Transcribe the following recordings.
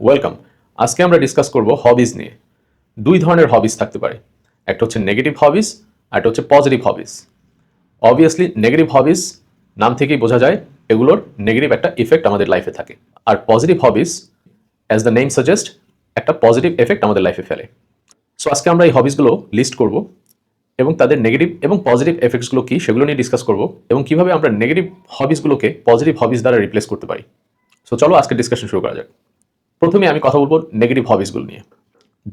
Welcome আজকে আমরা discuss করব হবিজ নিয়ে। দুই ধরনের হবিজ থাকতে পারে। একটা হচ্ছে নেগেটিভ হবিজ আর একটা হচ্ছে positive habits obviously negative habits নাম থেকেই বোঝা যায়, এগুলোর নেগেটিভ একটা ইফেক্ট আমাদের লাইফে থাকে। আর positive habits as the name suggest একটা পজিটিভ এফেক্ট আমাদের লাইফে ফেলে। সো আজকে আমরা এই হবিজগুলো লিস্ট করব এবং তাদের নেগেটিভ এবং পজিটিভ এফেক্টসগুলো কী সেগুলো নিয়ে ডিসকাস করব এবং কীভাবে আমরা নেগেটিভ হবিজগুলোকে পজিটিভ হবিজ দ্বারা রিপ্লেস করতে পারি। সো চলো আজকে ডিসকাশন শুরু করা যাক। প্রথমে আমি কথা বলব নেগেটিভ হবিসগুলো নিয়ে।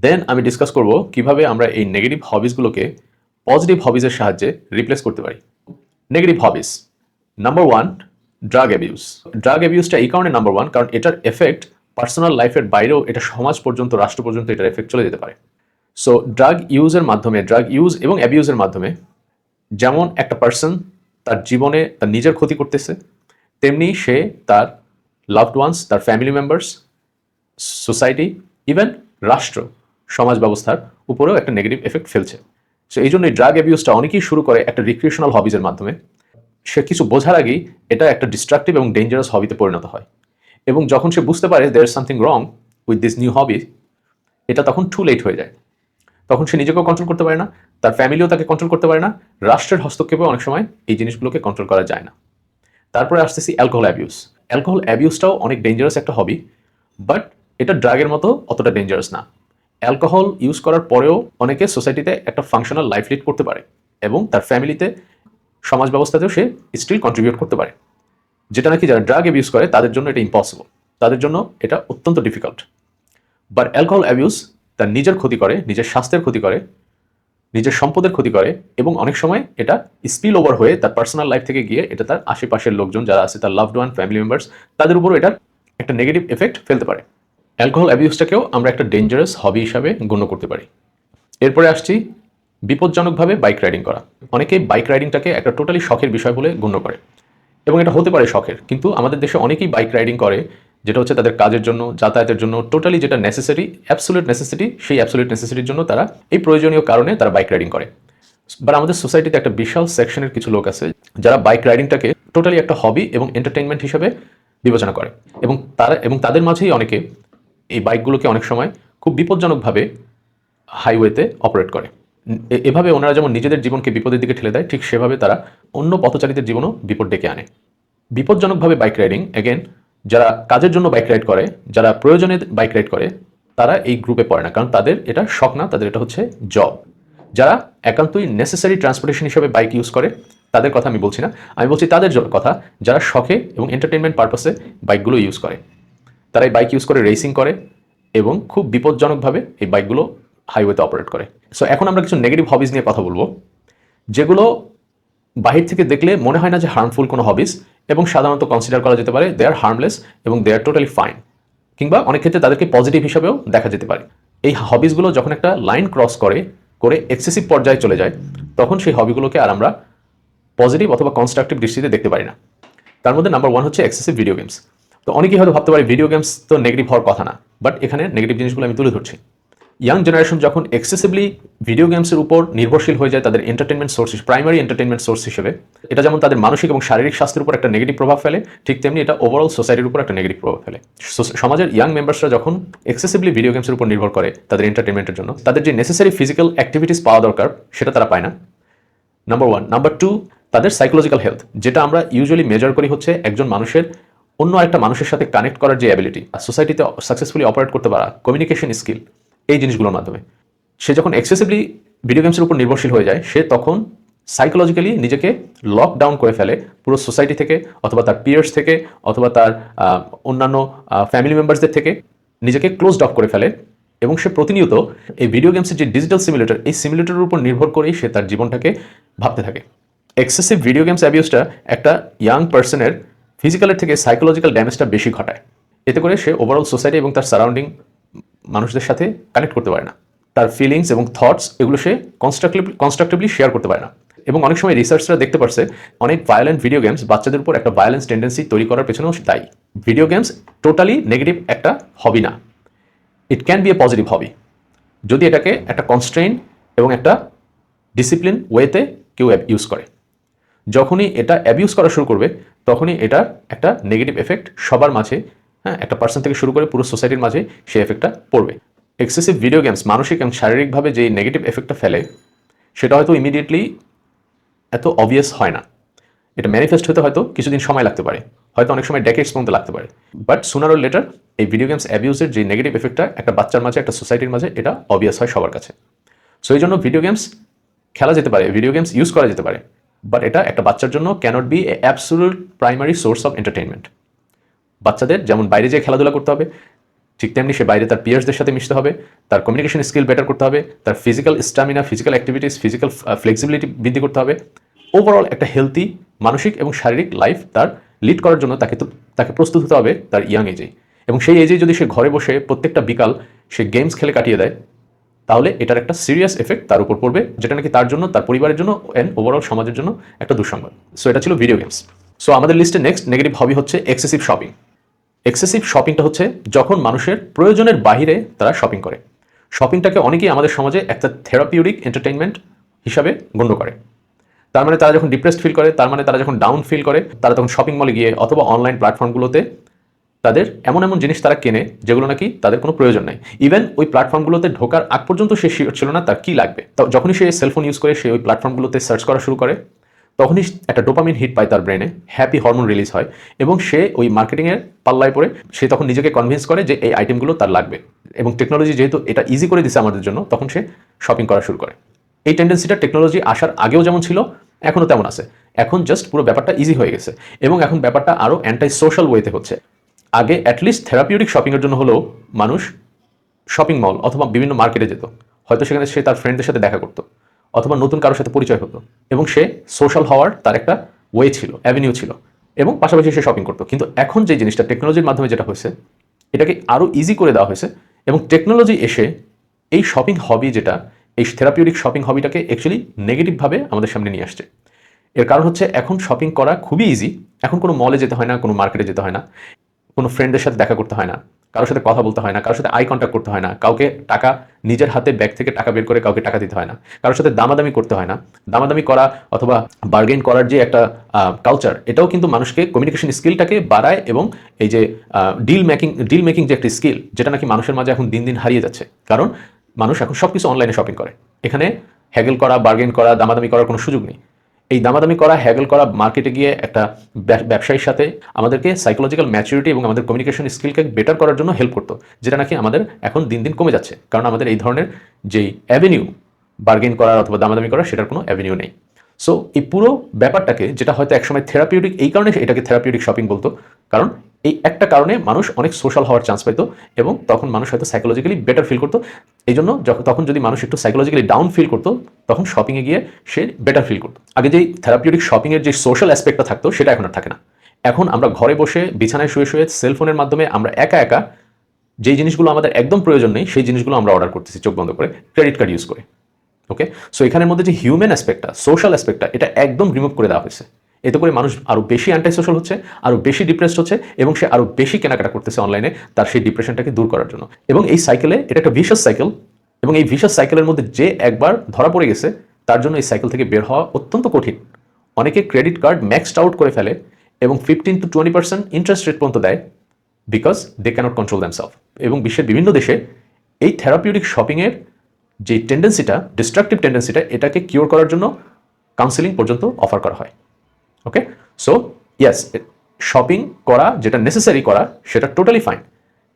দেন আমি ডিসকাস করব কীভাবে আমরা এই নেগেটিভ হবিসগুলোকে পজিটিভ হবিসের সাহায্যে রিপ্লেস করতে পারি। Negative habits number one drug abuse drug অ্যাবিউজটা এই কারণে নাম্বার ওয়ান কারণ এটার এফেক্ট পার্সোনাল লাইফের বাইরেও এটা সমাজ পর্যন্ত, রাষ্ট্র পর্যন্ত এটার এফেক্ট চলে যেতে পারে। সো ড্রাগ ইউজের মাধ্যমে ড্রাগ ইউজ এবং অ্যাবিউজের মাধ্যমে যেমন একটা পার্সন তার জীবনে তার নিজের ক্ষতি করতেছে, তেমনি সে তার লাভড ওয়ান্স তার ফ্যামিলি মেম্বার্স সোসাইটি ইভেন রাষ্ট্র, সমাজ ব্যবস্থার উপরেও একটা নেগেটিভ এফেক্ট ফেলছে। সো এই জন্য ড্রাগ অ্যাবিউজটা অনেকেই শুরু করে একটা রিক্রিয়েশনাল হবিজের মাধ্যমে। সে কিছু বোঝার আগেই এটা একটা ডিস্ট্রাকটিভ এবং ডেঞ্জারাস হবিতে পরিণত হয়। এবং যখন সে বুঝতে পারে there something wrong with this new hobby এটা তখন টু লেট হয়ে যায়। তখন সে নিজেকেও কন্ট্রোল করতে পারে না, তার ফ্যামিলিও তাকে কন্ট্রোল করতে পারে না, রাষ্ট্রের হস্তক্ষেপে অনেক সময় এই জিনিসগুলোকে কন্ট্রোল করা যায় না। তারপরে আসতেছি অ্যালকোহল অ্যাবিউজ অ্যালকোহল অ্যাবিউজটাও অনেক ডেঞ্জারাস একটা হবি বাট এটা ড্রাগের মতো অতটা ডেঞ্জারাস না। অ্যালকোহল ইউজ করার পরেও অনেকে সোসাইটিতে একটা ফাংশনাল লাইফ লিড করতে পারে এবং তার ফ্যামিলিতে সমাজ ব্যবস্থাতেও সে স্টিল কন্ট্রিবিউট করতে পারে। যেটা নাকি যারা ড্রাগ অ্যাবিউজ করে, তাদের জন্য এটা ইম্পসিবল তাদের জন্য এটা অত্যন্ত ডিফিকাল্ট বাট অ্যালকোহল অ্যাবিউজ তার নিজের ক্ষতি করে, নিজের স্বাস্থ্যের ক্ষতি করে, নিজের সম্পদের ক্ষতি করে এবং অনেক সময় এটা স্পিল ওভার হয়ে তার পার্সোনাল লাইফ থেকে গিয়ে এটা তার আশেপাশের লোকজন যারা আছে, তার লাভড ওয়ান ফ্যামিলি মেম্বার্স তাদের উপরও এটার একটা নেগেটিভ এফেক্ট ফেলতে পারে। অ্যালকোহল অ্যাবিউজটাকেও আমরা একটা ডেঞ্জারাস হবি হিসাবে গণ্য করতে পারি। এরপরে আসছি বিপজ্জনকভাবে বাইক রাইডিং করা। অনেকেই বাইক রাইডিংটাকে একটা টোটালি শখের বিষয় বলে গণ্য করে। এবং এটা হতে পারে শখের, কিন্তু আমাদের দেশে অনেকেই বাইক রাইডিং করে, যেটা হচ্ছে তাদের কাজের জন্য, যাতায়াতের জন্য টোটালি যেটা নেসেসারি অ্যাবসোলিউট নেসেসিটি সেই অ্যাবসোলিউট নেসেসিটির জন্য তারা এই প্রয়োজনীয় কারণে তারা বাইক রাইডিং করে। বাট আমাদের সোসাইটিতে একটা বিশাল সেকশনের কিছু লোক আছে, যারা বাইক রাইডিংটাকে টোটালি একটা হবি এবং এন্টারটেনমেন্ট হিসেবে বিবেচনা করে। এবং তারা, এবং তাদের মাঝেই অনেকে এই বাইকগুলোকে অনেক সময় খুব বিপজ্জনকভাবে হাইওয়েতে অপারেট করে। এভাবে ওনারা যেমন নিজেদের জীবনকে বিপদের দিকে ঠেলে দেয়, ঠিক সেভাবে তারা অন্য পথচারীদের জীবনও বিপদ ডেকে আনে। বিপজ্জনকভাবে বাইক রাইডিং এগেন যারা কাজের জন্য বাইক রাইড করে, যারা প্রয়োজনে বাইক রাইড করে, তারা এই গ্রুপে পড়ে না। কারণ তাদের এটা শখ না, তাদের এটা হচ্ছে জব। যারা একান্তই নেসেসারি ট্রান্সপোর্টেশন হিসেবে বাইক ইউজ করে, তাদের কথা আমি বলছি না। আমি বলছি তাদের কথা, যারা শখে এবং এন্টারটেনমেন্ট পারপাসে বাইকগুলো ইউজ করে। তারা এই বাইক ইউজ করে রেসিং করে এবং খুব বিপজ্জনকভাবে এই বাইকগুলো হাইওয়েতে অপারেট করে। সো এখন আমরা কিছু নেগেটিভ হবিজ নিয়ে কথা বলব, যেগুলো বাহির থেকে দেখলে মনে হয় না যে হার্মফুল কোনো হবিস এবং সাধারণত কনসিডার করা যেতে পারে দে আর হার্মলেস এবং দে আর টোটালি ফাইন কিংবা অনেক ক্ষেত্রে তাদেরকে পজিটিভ হিসাবেও দেখা যেতে পারে। এই হবিসগুলো যখন একটা লাইন ক্রস করে করে এক্সেসিভ পর্যায়ে চলে যায়, তখন সেই হবিগুলোকে আর আমরা পজিটিভ অথবা কনস্ট্রাকটিভ দৃষ্টিতে দেখতে পারি না। তার মধ্যে নাম্বার ওয়ান হচ্ছে এক্সেসিভ ভিডিও গেমস তো অনেকেই হয়তো ভাবতে পারে ভিডিও গেমস তো নেগেটিভ হওয়ার কথা না বাট এখানে নেগেটিভ জিনিসগুলো আমি তুলে ধরছি। ইয়াং জেনারেশন যখন এক্সেসিভলি ভিডিও গেমসের উপর নির্ভরশীল হয়ে যায়, তাদের entertainment source primary entertainment source হিসেবে, এটা যেমন তাদের মানসিক এবং শারীরিক স্বাস্থ্যের উপর একটা নেগেটিভ প্রভাব ফেলে, ঠিক তেমনি এটা ওভারঅল সোসাইটির উপর একটা নেগেটিভ প্রভাব ফেলে। সমাজের ইয়াং মেম্বার্সরা যখন এক্সেসিভলি ভিডিও গেমসের উপর নির্ভর করে তাদের এন্টারটেনমেন্টের জন্য, তাদের যে নেসেসারি ফিজিক্যাল অ্যাক্টিভিটিস পাওয়া দরকার, সেটা তারা পায় না। নাম্বার ওয়ান নাম্বার টু তাদের সাইকোলজিক্যাল হেলথ যেটা আমরা ইউজুয়ালি মেজার করি হচ্ছে একজন মানুষের অন্য একটা মানুষের সাথে কানেক্ট করার যে অ্যাবিলিটি সোসাইটিতে সাকসেসফুলি অপারেট করতে পারা কমিউনিকেশন স্কিল এই জিনিসগুলোর মাধ্যমে। সে যখন এক্সেসিভলি ভিডিও গেমসের উপর নির্ভরশীল হয়ে যায়, সে তখন সাইকোলজিক্যালি নিজেকে লকডাউন করে ফেলে পুরো সোসাইটি থেকে, অথবা তার পিয়ার্স থেকে, অথবা তার অন্যান্য ফ্যামিলি মেম্বার্সদের থেকে নিজেকে ক্লোজ অফ করে ফেলে এবং সে প্রতিনিয়ত এই ভিডিও গেমসের যে ডিজিটাল সিমুলেটর এই সিমুলেটরের উপর নির্ভর করেই সে তার জীবনটাকে ভাবতে থাকে। এক্সেসিভ ভিডিও গেমস অ্যাবিউসটা একটা ইয়াং পার্সনের ফিজিক্যালের থেকে সাইকোলজিক্যাল ড্যামেজটা বেশি ঘটায়। এতে করে সে ওভারঅল সোসাইটি এবং তার সারাউন্ডিং মানুষদের সাথে কানেক্ট করতে পারে না। তার ফিলিংস এবং থটস এগুলো সে কনস্ট্রাকটিভলি কনস্ট্রাকটিভলি শেয়ার করতে পারে না। এবং অনেক সময় রিসার্চরা দেখতে পারছে, অনেক ভায়োলেন্ট ভিডিও গেমস বাচ্চাদের উপর একটা ভায়োলেন্স টেন্ডেন্সি তৈরি করার পেছনেও দায়ী। ভিডিও গেমস টোটালি নেগেটিভ একটা হবি না। It can be a positive hobby যদি এটাকে একটা কনস্ট্রেইন এবং একটা ডিসিপ্লিন ওয়েতে কেউ ইউজ করে। যখনই এটা অ্যাবিউজ করা শুরু করবে, তখনই এটার একটা নেগেটিভ এফেক্ট সবার মাঝে হ্যাঁ একটা পার্সন থেকে শুরু করে পুরো সোসাইটির মাঝে সেই এফেক্টটা পড়বে। এক্সেসিভ ভিডিও গেমস মানসিক এবং শারীরিকভাবে যে নেগেটিভ এফেক্টটা ফেলে, সেটা হয়তো ইমিডিয়েটলি এত অবভিয়াস হয় না। এটা ম্যানিফেস্ট হতে হয়তো কিছুদিন সময় লাগতে পারে, হয়তো অনেক সময় ডেকেটস পর্যন্ত লাগতে পারে। বাট সুনার ও লেটার এই ভিডিও গেমস অ্যাবিউজের যে নেগেটিভ এফেক্টটা একটা বাচ্চার মাঝে, একটা সোসাইটির মাঝে, এটা অবভিয়াস হয় সবার কাছে। সো এই জন্য ভিডিও গেমস খেলা যেতে পারে ভিডিও গেমস ইউজ করা যেতে পারে। বাট এটা একটা বাচ্চার জন্য can't be absolute primary source of entertainment বাচ্চাদের যেমন বাইরে যেয়ে খেলাধুলা করতে হবে, ঠিক তেমনি সে বাইরে তার পিয়ার্সদের সাথে মিশতে হবে, তার কমিউনিকেশন স্কিল বেটার করতে হবে, তার physical stamina physical activities physical flexibility বৃদ্ধি করতে হবে। ওভারঅল একটা হেলদি মানসিক এবং শারীরিক লাইফ তার লিড করার জন্য তাকে তো তাকে প্রস্তুত হতে হবে তার ইয়াং এজেই এবং সেই এজে যদি সে ঘরে বসে প্রত্যেকটা বিকাল সে গেমস খেলে কাটিয়ে দেয় তাহলে এটার একটা সিরিয়াস এফেক্ট তার উপর পড়বে, যেটা নাকি তার জন্য, তার পরিবারের জন্য অ্যান্ড ওভারঅল সমাজের জন্য একটা দুঃসংবাদ। সো এটা ছিল ভিডিও গেমস সো আমাদের লিস্টে নেক্সট নেগেটিভ হবি হচ্ছে এক্সেসিভ শপিং এক্সেসিভ শপিংটা হচ্ছে যখন মানুষের প্রয়োজনের বাহিরে তারা শপিং করে। শপিংটাকে অনেকেই আমাদের সমাজে একটা থেরাপিউটিক এন্টারটেনমেন্ট হিসাবে গণ্য করে। তার মানে তারা যখন ডিপ্রেসড ফিল করে, তার মানে তারা যখন ডাউন ফিল করে, তারা তখন শপিং মলে গিয়ে অথবা অনলাইন প্ল্যাটফর্মগুলোতে তাদের এমন এমন জিনিস তারা কেনে যেগুলো নাকি তাদের কোনো প্রয়োজন নাই। ইভেন ওই প্ল্যাটফর্মগুলোতে ঢোকার আগ পর্যন্ত সে শিওর ছিল না তার কী লাগবে। যখনই সে সেলফোন ইউজ করে, সে ওই প্ল্যাটফর্মগুলোতে সার্চ করা শুরু করে, তখনই একটা ডোপামিন হিট পায় তার ব্রেনে হ্যাপি হরমোন রিলিজ হয় এবং সে ওই মার্কেটিংয়ের পাল্লায় পড়ে, সে তখন নিজেকে কনভিন্স করে যে এই আইটেমগুলো তার লাগবে। এবং টেকনোলজি যেহেতু এটা ইজি করে দিছে আমাদের জন্য, তখন সে শপিং করা শুরু করে। এই টেন্ডেন্সিটা টেকনোলজি আসার আগেও যেমন ছিল, এখনও তেমন আছে। এখন জাস্ট পুরো ব্যাপারটা ইজি হয়ে গেছে এবং এখন ব্যাপারটা আরও অ্যান্টাই সোশ্যাল ওয়েতে হচ্ছে। আগে অ্যাটলিস্ট থেরাপিউটিক শপিংয়ের জন্য হলেও মানুষ শপিং মল অথবা বিভিন্ন মার্কেটে যেত। হয়তো সেখানে সে তার ফ্রেন্ডদের সাথে দেখা করতো অথবা নতুন কারোর সাথে পরিচয় হতো এবং সে সোশ্যাল হওয়ার তার একটা ওয়ে ছিল অ্যাভিনিউ ছিল এবং পাশাপাশি সে শপিং করতো। কিন্তু এখন যে জিনিসটা টেকনোলজির মাধ্যমে যেটা হয়েছে, এটাকে আরও ইজি করে দেওয়া হয়েছে এবং টেকনোলজি এসে এই শপিং হবি যেটা, এই থেরাপিউটিক শপিং হবিটাকে অ্যাকচুয়ালি নেগেটিভভাবে আমাদের সামনে নিয়ে আসছে। এর কারণ হচ্ছে এখন শপিং করা খুবই ইজি এখন কোনো মলে যেতে হয় না, কোনো মার্কেটে যেতে হয় না। কোনো ফ্রেন্ডের সাথে দেখা করতে হয় না, কারোর সাথে কথা বলতে হয় না, কারোর সাথে আই কন্ট্যাক্ট করতে হয় না, কাউকে টাকা নিজের হাতে ব্যাগ থেকে টাকা বের করে কাউকে টাকা দিতে হয় না, কারোর সাথে দামাদামি করতে হয় না। দামাদামি করা অথবা বার্গেন করার যে একটা কালচার এটাও কিন্তু মানুষকে কমিউনিকেশন স্কিলটাকে বাড়ায় এবং এই যে ডিল মেকিং ডিল মেকিং যে একটা স্কিল যেটা নাকি মানুষের মাঝে এখন দিন দিন হারিয়ে যাচ্ছে। কারণ মানুষ এখন সব কিছু অনলাইনে শপিং করে। এখানে হ্যাগেল করা বার্গেন করা, দামাদামি করার কোনো সুযোগ নেই। এই দামাদামি করা হ্যাগল করা মার্কেটে গিয়ে একটা ব্যবসায়ীর সাথে আমাদেরকে সাইকোলজিক্যাল ম্যাচুরিটি এবং আমাদের কমিউনিকেশন স্কিলকে বেটার করার জন্য হেল্প করতো, যেটা নাকি আমাদের এখন দিন দিন কমে যাচ্ছে। কারণ আমাদের এই ধরনের যেই অ্যাভিনিউ বার্গেন করার অথবা দামাদামি করার সেটার কোনো অ্যাভিনিউ নেই। সো এই পুরো ব্যাপারটাকে, যেটা হয়তো একসময় থেরাপিউটিক এই কারণে এটাকে থেরাপিউটিক শপিং বলতো, কারণ এই একটা কারণে মানুষ অনেক সোশ্যাল হওয়ার চান্স পাইতো এবং তখন মানুষ হয়তো সাইকোলজিক্যালি বেটার ফিল করতো। এই জন্য তখন যদি মানুষ একটু সাইকোলজিক্যালি ডাউন ফিল করতো, তখন শপিংয়ে গিয়ে সে বেটার ফিল করতো। আগে যেই থেরাপিউটিক শপিংয়ের যে সোশ্যাল অ্যাসপেক্টটা থাকতো, সেটা এখন আর থাকে না। এখন আমরা ঘরে বসে, বিছানায় শুয়ে শুয়ে সেলফোনের মাধ্যমে আমরা একা একা যেই জিনিসগুলো আমাদের একদম প্রয়োজন নেই, সেই জিনিসগুলো আমরা অর্ডার করতেছি চোখ বন্ধ করে ক্রেডিট কার্ড ইউজ করে। ওকে সো এখানের মধ্যে যে হিউম্যান অ্যাসপেক্টটা সোশ্যাল অ্যাসপেক্টটা এটা একদম রিমুভ করে দেওয়া হয়েছে। এতে করে মানুষ আরও বেশি অ্যান্টাই সোশ্যাল হচ্ছে আরও বেশি ডিপ্রেসড হচ্ছে এবং সে আরও বেশি কেনাকাটা করতেছে অনলাইনে তার সেই ডিপ্রেশনটাকে দূর করার জন্য। এবং এই সাইকেলে এটা একটা ভিশাস সাইকেল এবং এই ভিশাস সাইকেলের মধ্যে যে একবার ধরা পড়ে গেছে, তার জন্য এই সাইকেল থেকে বের হওয়া অত্যন্ত কঠিন। অনেকে ক্রেডিট কার্ড ম্যাক্সড আউট করে ফেলে এবং fifteen to twenty percent interest rate পর্যন্ত দেয় because they can't control themselves এবং বিশ্বের বিভিন্ন দেশে এই থেরাপিউটিক শপিংয়ের যে টেন্ডেন্সিটা ডিস্ট্রাকটিভ টেন্ডেন্সিটা এটাকে কিওর করার জন্য কাউন্সেলিং পর্যন্ত অফার করা হয়। ওকে সো ইয়াস শপিং করা, যেটা নেসেসারি করা, সেটা টোটালি ফাইন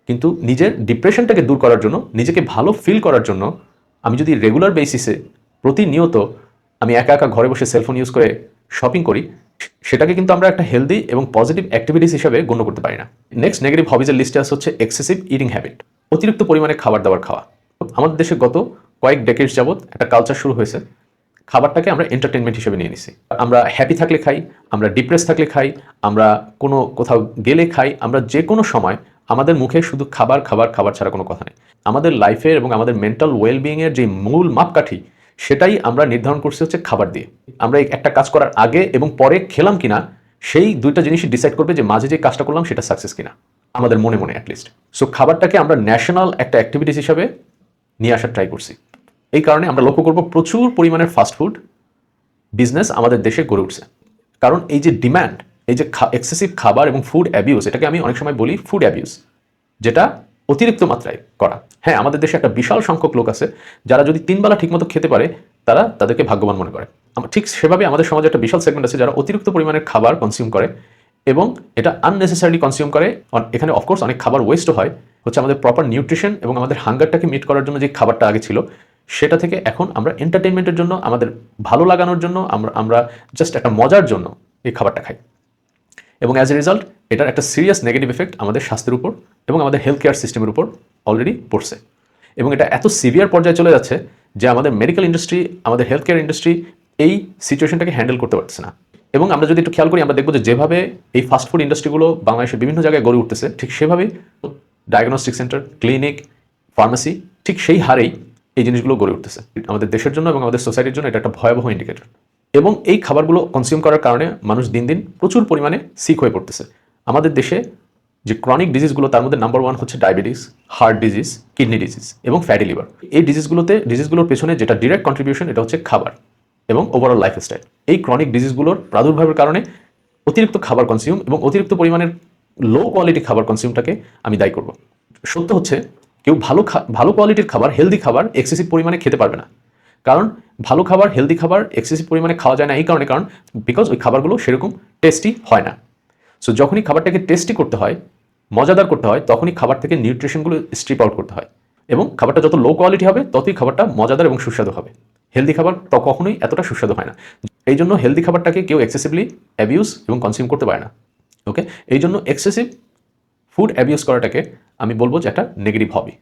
কিন্তু নিজের ডিপ্রেশনটাকে দূর করার জন্য, নিজেকে ভালো ফিল করার জন্য, আমি যদি রেগুলার বেসিসে প্রতিনিয়ত আমি একা একা ঘরে বসে সেলফোন ইউজ করে শপিং করি, সেটাকে কিন্তু আমরা একটা হেলদি এবং পজিটিভ অ্যাক্টিভিটিস হিসাবে গণ্য করতে পারি না। নেক্সট নেগেটিভ হবিজের লিস্টে আসে হচ্ছে এক্সেসিভ ইটিং হ্যাবিট অতিরিক্ত পরিমাণে খাবার দাবার খাওয়া। আমাদের দেশে গত কয়েক ডেকেটস যাবৎ একটা কালচার শুরু হয়েছে খাবারটাকে আমরা এন্টারটেনমেন্ট হিসেবে নিয়ে নিছি। আমরা হ্যাপি থাকলে খাই, আমরা ডিপ্রেস থাকলে খাই, আমরা কোনো কোথাও গেলে খাই, আমরা যে কোনো সময় আমাদের মুখে শুধু খাবার খাবার খাবার ছাড়া কোনো কথা নেই। আমাদের লাইফের এবং আমাদের মেন্টাল ওয়েলবিংয়ের যে মূল মাপকাঠি, সেটাই আমরা নির্ধারণ করছি হচ্ছে খাবার দিয়ে। আমরা একটা কাজ করার আগে এবং পরে খেলাম কিনা, সেই দুইটা জিনিসই ডিসাইড করবে যে মাঝে যে কাজটা করলাম সেটা সাকসেস কিনা। আমাদের মনে মনে অ্যাটলিস্ট সো খাবারটাকে আমরা ন্যাশনাল একটা অ্যাক্টিভিটিস হিসাবে নিয়ে আসার ট্রাই করছি। এই কারণে আমরা লক্ষ্য করব প্রচুর পরিমাণের ফাস্টফুড বিজনেস আমাদের দেশে গড়ে উঠছে। কারণ এই যে ডিম্যান্ড এই যে এক্সেসিভ খাবার এবং ফুড অ্যাবিউস এটাকে আমি অনেক সময় বলি ফুড অ্যাবিউস যেটা অতিরিক্ত মাত্রায় করা। হ্যাঁ আমাদের দেশে একটা বিশাল সংখ্যক লোক আছে, যারা যদি তিনবেলা ঠিকমতো খেতে পারে, তারা তাদেরকে ভাগ্যবান মনে করে। ঠিক সেভাবে আমাদের সমাজে একটা বিশাল সেগমেন্ট আছে যারা অতিরিক্ত পরিমাণের খাবার কনজিউম করে এবং এটা আননেসেসারিলি কনজিউম করে। এখানে অফকোর্স অনেক খাবার ওয়েস্ট হয়। হচ্ছে আমাদের প্রপার নিউট্রিশন এবং আমাদের হাঙ্গারটাকে মিট করার জন্য যে খাবারটা আগে ছিল সেটা থেকে এখন আমরা এন্টারটেনমেন্টের জন্য, আমাদের ভালো লাগানোর জন্য, আমরা আমরা জাস্ট একটা মজার জন্য এই খাবারটা খাই। এবং অ্যাজ এ রেজাল্ট এটার একটা সিরিয়াস নেগেটিভ এফেক্ট আমাদের স্বাস্থ্যের উপর এবং আমাদের হেলথ কেয়ার সিস্টেমের উপর অলরেডি পড়ছে। এবং এটা এত সিভিয়ার পর্যায়ে চলে যাচ্ছে যে আমাদের মেডিকেল ইন্ডাস্ট্রি আমাদের হেলথ কেয়ার ইন্ডাস্ট্রি এই সিচুয়েশনটাকে হ্যান্ডেল করতে পারছে না। এবং আমরা যদি একটু খেয়াল করি, আমরা দেখব যে যেভাবে এই ফাস্টফুড ইন্ডাস্ট্রিগুলো বাংলাদেশের বিভিন্ন জায়গায় গড়ে উঠতেছে, ঠিক সেভাবেই ডায়াগনস্টিক সেন্টার ক্লিনিক ফার্মাসি ঠিক সেই হারেই এই জিনিসগুলো গড়ে উঠতেছে। আমাদের দেশের জন্য এবং আমাদের সোসাইটির জন্য এটা একটা ভয়াবহ ইন্ডিকেটর এবং এই খাবারগুলো কনজিউম করার কারণে মানুষ দিন দিন প্রচুর পরিমাণে সিক হয়ে পড়তেছে। আমাদের দেশে যে ক্রনিক ডিজিজগুলো তার মধ্যে নাম্বার ওয়ান হচ্ছে diabetes heart disease kidney disease এবং ফ্যাটি লিভার এই ডিজিজগুলোতে ডিজিজগুলোর পেছনে যেটা ডিরেক্ট কন্ট্রিবিউশন এটা হচ্ছে খাবার এবং ওভারঅল লাইফস্টাইল এই ক্রনিক ডিজিজগুলোর প্রাদুর্ভাবের কারণে অতিরিক্ত খাবার কনজিউম এবং অতিরিক্ত পরিমাণের লো কোয়ালিটি খাবার কনজিউমটাকে আমি দায়ী করব। সত্য হচ্ছে কেউ ভালো ভালো কোয়ালিটির খাবার হেলদি খাবার এক্সেসিভ পরিমাণে খেতে পারবে না। কারণ ভালো খাবার হেলদি খাবার এক্সেসিভ পরিমাণে খাওয়া যায় না এই কারণে, কারণ বিকজ ওই খাবারগুলো সেরকম টেস্টি হয় না। সো যখনই খাবারটাকে টেস্টি করতে হয়, মজাদার করতে হয়, তখনই খাবার থেকে নিউট্রিশনগুলো স্ট্রিপ আউট করতে হয়। এবং খাবারটা যত লো কোয়ালিটি হবে, ততই খাবারটা মজাদার এবং সুস্বাদু হবে। হেলদি খাবার তো কখনোই এতটা সুস্বাদু হয় না। এই জন্য হেলদি খাবারটাকে কেউ এক্সেসিভলি অ্যাবিউজ এবং কনজিউম করতে পারে না। ওকে এই জন্য এক্সেসিভ ফুড অ্যাবিউজ করাটাকে আমি বলব যে একটা নেগেটিভ হবি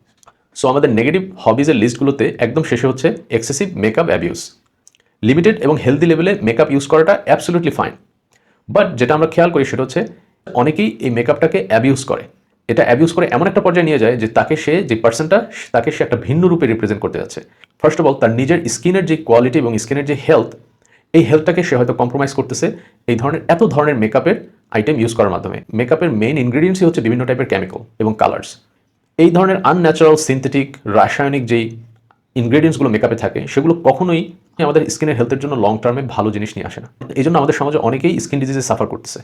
সো আমাদের নেগেটিভ হবিজের লিস্টগুলোতে একদম শেষে হচ্ছে এক্সেসিভ মেকআপ অ্যাবিউজ লিমিটেড এবং হেলদি লেভেলে মেকআপ ইউজ করাটা অ্যাবসলিউটলি ফাইন বাট যেটা আমরা খেয়াল করি সেটা হচ্ছে অনেকেই এই মেকআপটাকে অ্যাবিউজ করে। এটা অ্যাবিউজ করে এমন একটা পর্যায়ে নিয়ে যায় যে তাকে সে, যে পার্সনটা তাকে সে একটা ভিন্ন রূপে রিপ্রেজেন্ট করতে যাচ্ছে। ফার্স্ট অফ অল তার নিজের স্কিনের যে কোয়ালিটি এবং স্কিনের যে হেলথ এই হেলথটাকে সে হয়তো কম্প্রোমাইজ করতেছে। এই ধরনের, এত ধরনের মেকআপের আইটেম ইউজ করার মাধ্যমে। মেকআপের মেইন ইনগ্রিডিয়েন্টসই হচ্ছে বিভিন্ন টাইপের কেমিক্যাল এবং কালার্স এই ধরনের আনন্যাচারাল সিনথেটিক রাসায়নিক যেই ইনগ্রেডিয়েন্টসগুলো মেকআপে থাকে, সেগুলো কখনোই আমাদের স্কিনের হেলথের জন্য লং টার্মে ভালো জিনিস নিয়ে আসে না। এই জন্য আমাদের সমাজে অনেকেই স্কিন ডিজিজে সাফার করতেছে।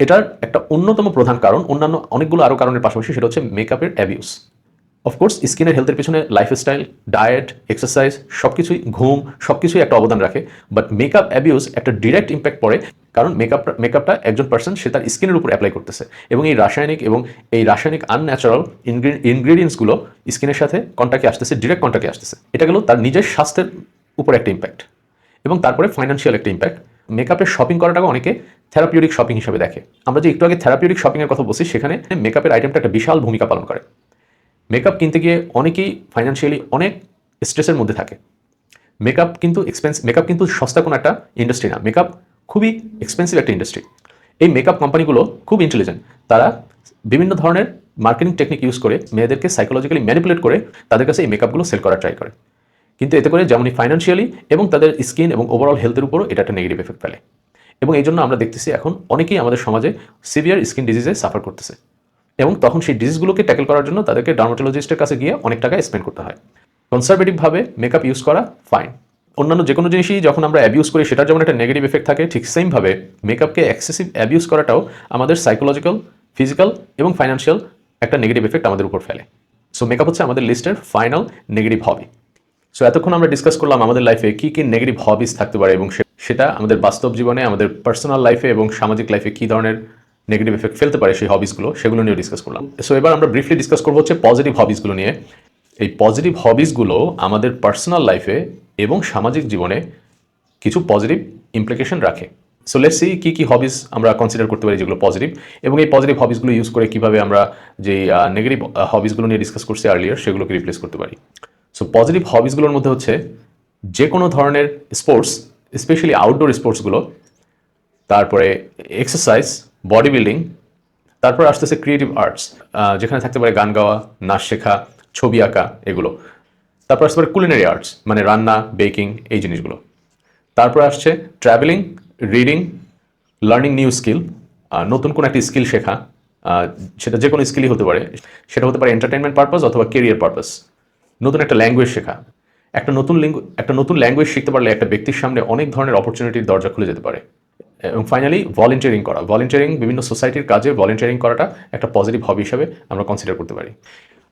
এটার একটা অন্যতম প্রধান কারণ, অন্যান্য অনেকগুলো আরও কারণের পাশাপাশি সেটা হচ্ছে মেকআপের অ্যাবিউস অফকোর্স স্কিনের হেলথের পিছনে লাইফস্টাইল ডায়েট এক্সারসাইজ সব কিছুই ঘুম সব কিছুই একটা অবদান রাখে। বাট মেকআপ অ্যাবিউজ একটা ডিরেক্ট ইম্প্যাক্ট পড়ে, কারণ মেকআপ মেকআপটা একজন পার্সন সে তার স্কিনের উপর অ্যাপ্লাই করতেছে। এবং এই রাসায়নিক এবং এই রাসায়নিক আনন্যাচারাল ইনগ্রিডিয়েন্টসগুলো স্কিনের সাথে কন্ট্যাক্টে আসতেছে ডিরেক্ট কন্ট্যাক্টে আসতেছে। এটা গেল তার নিজের স্বাস্থ্যের উপর একটা ইম্প্যাক্ট এবং তারপরে ফাইন্যান্সিয়াল একটা ইম্প্যাক্ট মেকআপের শপিং করাটাকে অনেকে থেরাপিউটিক শপিং হিসেবে দেখে। আমরা যে একটু আগে থেরাপিউটিক শপিংয়ের কথা বলছি, সেখানে মেকআপের আইটেমটা একটা বিশাল ভূমিকা পালন করে। মেকআপ কিনতে গিয়ে অনেকেই ফাইন্যান্সিয়ালি অনেক স্ট্রেসের মধ্যে থাকে। মেকআপ কিন্তু এক্সপেন্স মেকআপ কিন্তু সস্তা কোনো একটা ইন্ডাস্ট্রি না। মেকআপ খুবই এক্সপেন্সিভ একটা ইন্ডাস্ট্রি এই মেকআপ কোম্পানিগুলো খুব ইন্টেলিজেন্ট তারা বিভিন্ন ধরনের মার্কেটিং টেকনিক ইউজ করে মেয়েদেরকে সাইকোলজিক্যালি ম্যানিপুলেট করে তাদের কাছে এই মেকআপগুলো সেল করার ট্রাই করে। কিন্তু এতে করে যেমনই ফাইন্যান্সিয়ালি এবং তাদের স্কিন এবং ওভারঅল হেলথের উপরও এটা একটা নেগেটিভ এফেক্ট ফেলে। এবং এই জন্য আমরা দেখতেছি এখন অনেকেই আমাদের সমাজে সিভিয়ার স্কিন ডিজিজে সাফার করতেছে। এবং তখন সেই ডিজিজগুলোকে ট্যাকেল করার জন্য তাদেরকে ডার্মাটোলজিস্টের কাছে গিয়ে অনেক টাকা স্পেন্ড করতে হয়। কনসারভেটিভভাবে মেকআপ ইউজ করা ফাইন অন্যান্য যে কোনো জিনিসই যখন আমরা অ্যাবিউজ করি, সেটার যেমন একটা নেগেটিভ এফেক্ট থাকে, ঠিক সেমভাবে মেকআপকে এক্সেসিভ অ্যাবিউজ করাটাও আমাদের সাইকোলজিক্যাল ফিজিক্যাল এবং ফাইন্যান্সিয়াল একটা নেগেটিভ এফেক্ট আমাদের উপর ফেলে। সো মেকআপ হচ্ছে আমাদের লিস্টের ফাইনাল নেগেটিভ হবি সো এতক্ষণ আমরা ডিসকাস করলাম আমাদের লাইফে কী কী নেগেটিভ হবিস থাকতে পারে এবং সেটা আমাদের বাস্তব জীবনে, আমাদের পার্সোনাল লাইফে এবং সামাজিক লাইফে কী ধরনের নেগেটিভ এফেক্ট ফেলতে পারে সেই হবিসগুলো সেগুলো নিয়ে ডিসকাস করলাম। সো এবার আমরা ব্রিফলি ডিসকাস করব হচ্ছে পজিটিভ হবিসগুলো নিয়ে। এই পজিটিভ হবিসগুলো আমাদের পার্সোনাল লাইফে এবং সামাজিক জীবনে কিছু পজিটিভ ইমপ্লিকেশন রাখে। সো লেটস সি কী কী হবিস আমরা কনসিডার করতে পারি যেগুলো পজিটিভ এবং এই পজিটিভ হবিসগুলো ইউজ করে কীভাবে আমরা যে নেগেটিভ হবিসগুলো নিয়ে ডিসকাস করছি আর্লিয়ার সেগুলোকে রিপ্লেস করতে পারি। সো পজিটিভ হবিসগুলোর মধ্যে হচ্ছে যে কোনো ধরনের স্পোর্টস স্পেশালি আউটডোর স্পোর্টসগুলো তারপরে এক্সারসাইজ বডি বিল্ডিং তারপর আসতেছে ক্রিয়েটিভ আর্টস যেখানে থাকতে পারে গান গাওয়া, নাচ শেখা, ছবি আঁকা, এগুলো। তারপর আসতে পারে কুলিনারি আর্টস মানে রান্না বেকিং এই জিনিসগুলো। তারপর আসছে travelling reading learning new skill নতুন কোনো একটা স্কিল শেখা সেটা যে কোনো স্কিলই হতে পারে। সেটা হতে পারে এন্টারটেনমেন্ট পারপাস অথবা কেরিয়ার পারপাস নতুন একটা ল্যাঙ্গুয়েজ শেখা। একটা নতুন একটা নতুন ল্যাঙ্গুয়েজ শিখতে পারলে একটা ব্যক্তির সামনে অনেক ধরনের অপরচুনিটির দরজা খুলে যেতে পারে। এবং ফাইনালি ভলেন্টিয়ারিং করা। ভলেন্টিয়ারিং বিভিন্ন সোসাইটির কাজে ভলেন্টিয়ারিং করাটা একটা পজিটিভ হবি হিসাবে আমরা কনসিডার করতে পারি।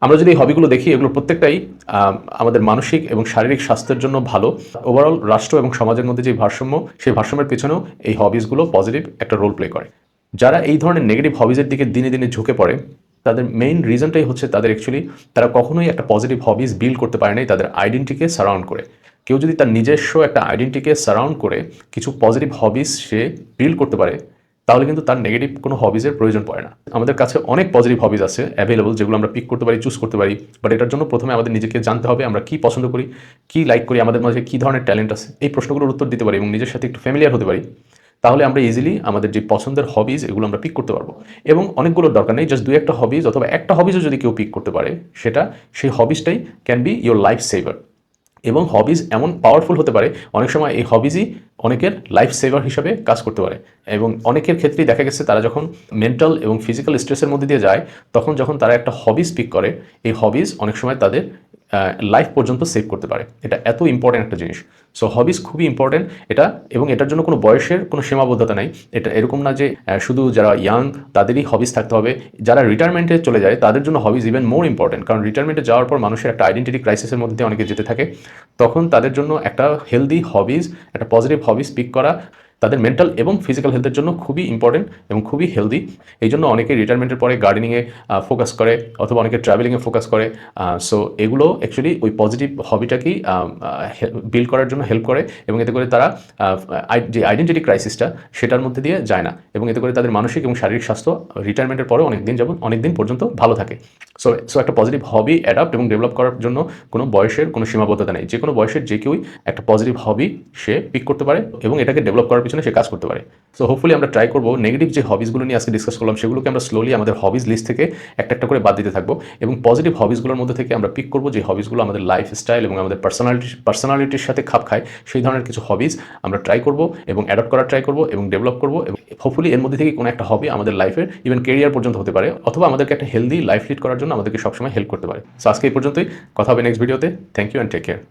আমরা যদি এই হবিগুলো দেখি এগুলো প্রত্যেকটাই আম, আমাদের মানসিক এবং শারীরিক স্বাস্থ্যের জন্য ভালো। ওভারঅল রাষ্ট্র এবং সমাজের মধ্যে যে ভারসাম্য সেই ভারসাম্যের পেছনেও এই হবিসগুলো পজিটিভ একটা রোল প্লে করে। যারা এই ধরনের নেগেটিভ হবিজের দিকে দিনে দিনে ঝুঁকে পড়ে তাদের মেইন রিজনটাই হচ্ছে তাদের অ্যাকচুয়ালি তারা কখনোই একটা পজিটিভ হবিস বিল্ড করতে পারে নাই তাদের আইডেন্টিটিকে সারাউন্ড করে। কেউ যদি তার নিজস্ব একটা আইডেন্টিটিকে সারাউন্ড করে কিছু পজিটিভ হবিস সে বিল্ড করতে পারে, তাহলে কিন্তু তার নেগেটিভ কোনো হবিজের প্রয়োজন পড়ে না। আমাদের কাছে অনেক পজিটিভ হবিজ আছে অ্যাভেলেবল যেগুলো আমরা পিক করতে পারি চুজ করতে পারি বাট এটার জন্য প্রথমে আমাদের নিজেকে জানতে হবে আমরা কী পছন্দ করি, কি লাইক করি, আমাদের মাঝে কী ধরনের ট্যালেন্ট আছে, এই প্রশ্নগুলোর উত্তর দিতে পারি এবং নিজের সাথে একটু ফ্যামিলিয়ার হতে পারি। তাহলে আমরা ইজিলি আমাদের যে পছন্দের হবিজ এগুলো আমরা পিক করতে পারব। এবং অনেকগুলো দরকার নেই জাস্ট দুই একটা হবিজ অথবা একটা হবিজও যদি কেউ পিক করতে পারে, সেটা সেই হবিজটাই can be your life saver এবং হবিজ এমন পাওয়ারফুল হতে পারে, অনেক সময় এই হবিজই অনেকের লাইফ সেভার হিসাবে কাজ করতে পারে। এবং অনেকের ক্ষেত্রেই দেখা গেছে তারা যখন মেন্টাল এবং ফিজিক্যাল স্ট্রেসের মধ্যে দিয়ে যায়, তখন যখন তারা একটা হবিজ পিক করে, এই হবিজ অনেক সময় তাদের লাইফ পর্যন্ত সেভ করতে পারে। এটা এত ইম্পর্ট্যান্ট একটা জিনিস। সো হবিজ খুবই ইম্পর্ট্যান্ট এটা এবং এটার জন্য কোনো বয়সের কোনো সীমাবদ্ধতা নাই। এটা এরকম না যে শুধু যারা ইয়াং তাদেরই হবিজ থাকতে হবে। যারা রিটায়ারমেন্টে চলে যায়, তাদের জন্য হবিস ইভেন মোর ইম্পর্ট্যান্ট কারণ রিটায়ারমেন্টে যাওয়ার পর মানুষের একটা আইডেন্টিটি ক্রাইসিসের মধ্যে অনেকে যেতে থাকে। তখন তাদের জন্য একটা হেলদি হবিজ একটা পজিটিভ হবিজ পিক করা তাদের মেন্টাল এবং ফিজিক্যাল হেলথের জন্য খুবই ইম্পর্টেন্ট এবং খুবই হেলদি এই জন্য অনেকে রিটায়ারমেন্টের পরে গার্ডেনিংয়ে ফোকাস করে অথবা অনেকে ট্রাভেলিংয়ে ফোকাস করে। সো এগুলো অ্যাকচুয়ালি ওই পজিটিভ হবিটাকেই বিল্ড করার জন্য হেল্প করে এবং এতে করে তারা যে আইডেন্টিটি ক্রাইসিসটা সেটার মধ্যে দিয়ে যায় না এবং এতে করে তাদের মানসিক এবং শারীরিক স্বাস্থ্য রিটায়ারমেন্টের পরে অনেক দিন যেমন অনেক দিন পর্যন্ত ভালো থাকে। সো সো একটা পজিটিভ হবি অ্যাডাপ্ট এবং ডেভেলপ করার জন্য কোনো বয়সের কোনো সীমাবদ্ধতা নেই। যে কোনো বয়সের যে কেউই একটা পজিটিভ হবি সে পিক করতে পারে এবং এটাকে ডেভেলপ করার পিছনে সে কাজ করতে পারে। সো হোপফুলি আমরা ট্রাই করব নেগেটিভ যে হবিসগুলো নিয়ে আজকে ডিসকাস করলাম, সেগুলোকে আমরা স্লোলি আমাদের হবিজ লিস্ট থেকে একটা একটা করে বাদ দিতে থাকব এবং পজিটিভ হবিসগুলোর মধ্যে থেকে আমরা পিক করব যে হবিসগুলো আমাদের লাইফ স্টাইল এবং আমাদের পার্সোনালিটি পার্সোনালিটির সাথে খাপ খায়, সেই ধরনের কিছু হবিস আমরা ট্রাই করব এবং অ্যাডপ্ট করার ট্রাই করব এবং ডেভেলপ করব এবং হোপফুলি এর মধ্যে থেকে কোনো একটা হবি আমাদের লাইফের ইভেন কেরিয়ার পর্যন্ত হতে পারে অথবা আমাদেরকে একটা হেলদি লাইফ লিড করার জন্য আমাদেরকে সবসময় হেল্প করতে পারে। সো আজকে এই পর্যন্তই। কথা হবে নেক্সট ভিডিওতে thank you and take care